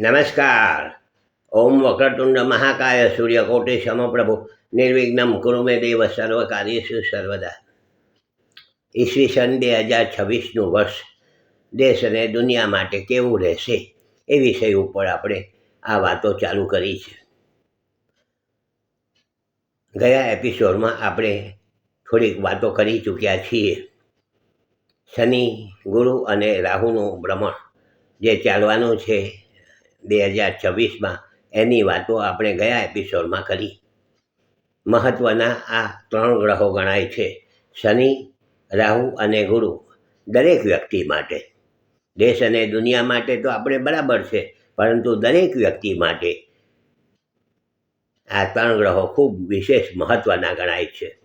નમસ્કાર. ઓમ વક્રતુંડ મહાકાય સૂર્યકોટિ સમપ્રભુ નિર્વિઘ્નમ કુરુમે દેવ સર્વ કાર્યેષુ સર્વદા. ઈસવીસન બે હજાર છવ્વીસનું વર્ષ. દેશ અને દુનિયા માટે કેવું રહેશે એ વિષય ઉપર આપણે આ વાતો ચાલુ કરી છે. ગયા એપિસોડમાં આપણે થોડીક વાતો કરી ચૂક્યા છીએ. શનિ, ગુરુ અને રાહુનું ભ્રમણ જે ચાલવાનું છે બે હજાર છવ્વીસમાં એની વાતો આપણે ગયા એપિસોડમાં કરી. મહત્ત્વના આ ત્રણ ગ્રહો ગણાય છે, શનિ, રાહુ અને ગુરુ, દરેક વ્યક્તિ માટે. દેશ અને દુનિયા માટે તો આપણે બરાબર છે, પરંતુ દરેક વ્યક્તિ માટે આ ત્રણ ગ્રહો ખૂબ વિશેષ મહત્ત્વના ગણાય છે.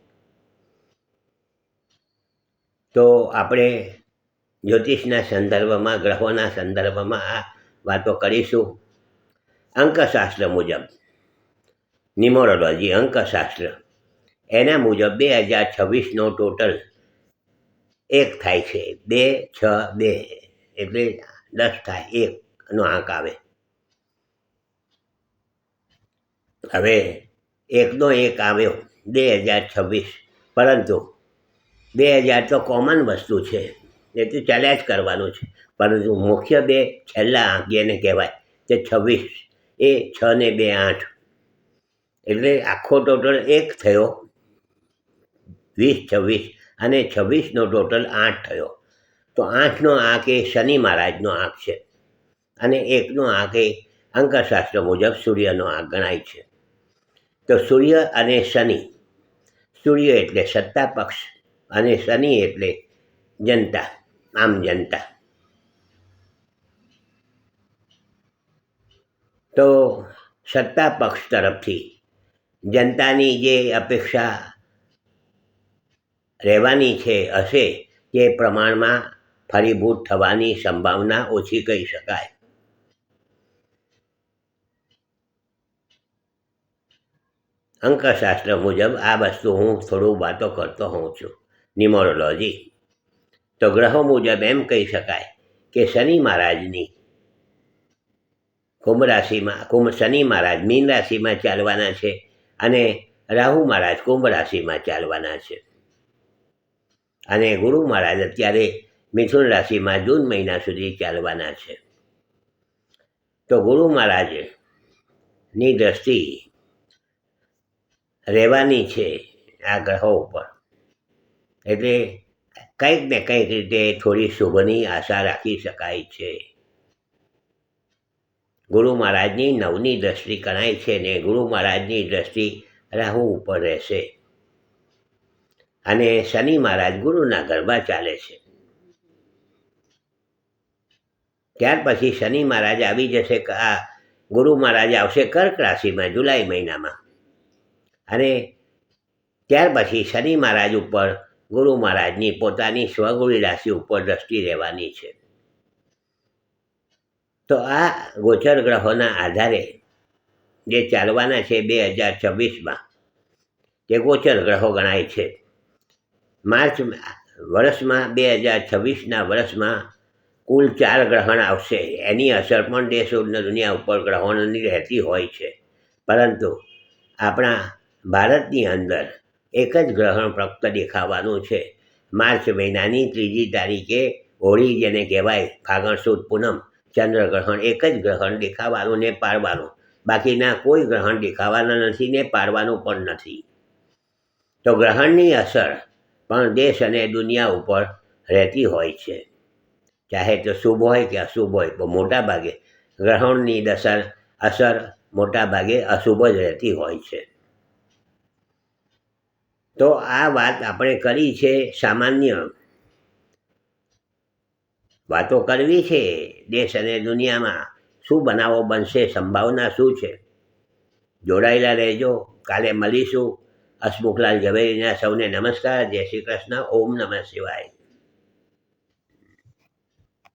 તો આપણે જ્યોતિષના સંદર્ભમાં, ગ્રહોના સંદર્ભમાં આ વાતો કરીશું. અંકશાસ્ત્ર મુજબ. નિમોરોલોજી અંકશાસ્ત્ર. એના મુજબ બે હજાર છવ્વીસનો ટોટલ એક થાય છે. બે, છ, બે. એટલે દસ થાય એકનો આંક આવે. હવે એકનો એક આવ્યો બે હજાર છવ્વીસ. પરંતુ બે હજાર તો કોમન વસ્તુ છે. એ તો ચાલ્યા જ કરવાનું છે. પરંતુ મુખ્ય બે છેલ્લા જેને કહેવાય તે છવ્વીસ એ છ ને બે આઠ. એટલે આખો ટોટલ એક થયો. વીસ, છવ્વીસ અને છવ્વીસનો ટોટલ આઠ થયો. તો આઠનો આંક એ શનિ મહારાજનો આંક છે. અને એકનો આંક એ અંકશાસ્ત્ર મુજબ સૂર્યનો આંક ગણાય છે. તો સૂર્ય અને શનિ. સૂર્ય એટલે સત્તા પક્ષ અને શનિ એટલે જનતા. આમ જનતા તો સત્તા પક્ષ તરફથી જનતાની જે અપેક્ષા રહેવાની છે, હશે, તે પ્રમાણમાં ફરીભૂત થવાની સંભાવના ઓછી કહી શકાય. અંકશાસ્ત્ર મુજબ આ વસ્તુ હું થોડું વાતો કરતો હોઉં છું. ન્યુમરોલોજી તો ગ્રહો મુજબ એમ કહી શકાય કે શનિ મહારાજની કુંભ રાશિમાં, કુંભ શનિ મહારાજ મીન રાશિમાં ચાલવાના છે અને રાહુ મહારાજ કુંભ રાશિમાં ચાલવાના છે. અને ગુરુ મહારાજ અત્યારે મિથુન રાશિમાં જૂન મહિના સુધી ચાલવાના છે. તો ગુરુ મહારાજની દ્રષ્ટિ રહેવાની છે આ ગ્રહો ઉપર. એટલે કંઈક ને કંઈક રીતે થોડી શુભની આશા રાખી શકાય છે. ગુરુ મહારાજની નવની દ્રષ્ટિ ગણાય છે ને ગુરુ મહારાજની દ્રષ્ટિ રાહુ ઉપર રહેશે. અને શનિ મહારાજ ગુરુના ગરબા ચાલે છે. ત્યાર પછી શનિ મહારાજ આવી જશે આ ગુરુ મહારાજ આવશે કર્ક રાશિમાં જુલાઈ મહિનામાં. અને ત્યાર પછી શનિ મહારાજ ઉપર ગુરુ મહારાજની પોતાની સ્વગુણી રાશિ ઉપર દ્રષ્ટિ રહેવાની છે. તો આ ગોચર ગ્રહોના આધારે જે ચાલવાના છે બે હજાર છવ્વીસમાં, તે ગોચર ગ્રહો ગણાય છે. માર્ચ વર્ષમાં બે હજાર છવ્વીસના વર્ષમાં કુલ ચાર ગ્રહણ આવશે. એની અસર પણ દેશ દુનિયા ઉપર ગ્રહણોની રહેતી હોય છે. પરંતુ આપણા ભારતની અંદર એક જ ગ્રહણ ફક્ત દેખાવાનું છે. માર્ચ મહિનાની ત્રીજી તારીખે હોળી જેને કહેવાય ફાગણ સુદ પૂનમ, ચંદ્રગ્રહણ એક જ ગ્રહણ દેખાવાનું ને પાડવાનું. બાકીના કોઈ ગ્રહણ દેખાવાના નથી ને પાડવાનું પણ નથી. તો ગ્રહણની અસર પણ દેશ અને દુનિયા ઉપર રહેતી હોય છે. ચાહે તો શુભ હોય કે અશુભ હોય, પણ મોટાભાગે ગ્રહણની અસર અસર મોટા ભાગે અશુભ જ રહેતી હોય છે. તો આ વાત આપણે કરી છે સામાન્ય. વાતો કરવી છે દેશ અને દુનિયામાં. શું બનાવો બનશે, સંભાવના શું છે? જોડાયેલા રહેજો. કાલે મળીશું. હસમુખલાલ ઝવેરીના સૌને નમસ્કાર. જય શ્રી કૃષ્ણ. ઓમ નમઃ શિવાય.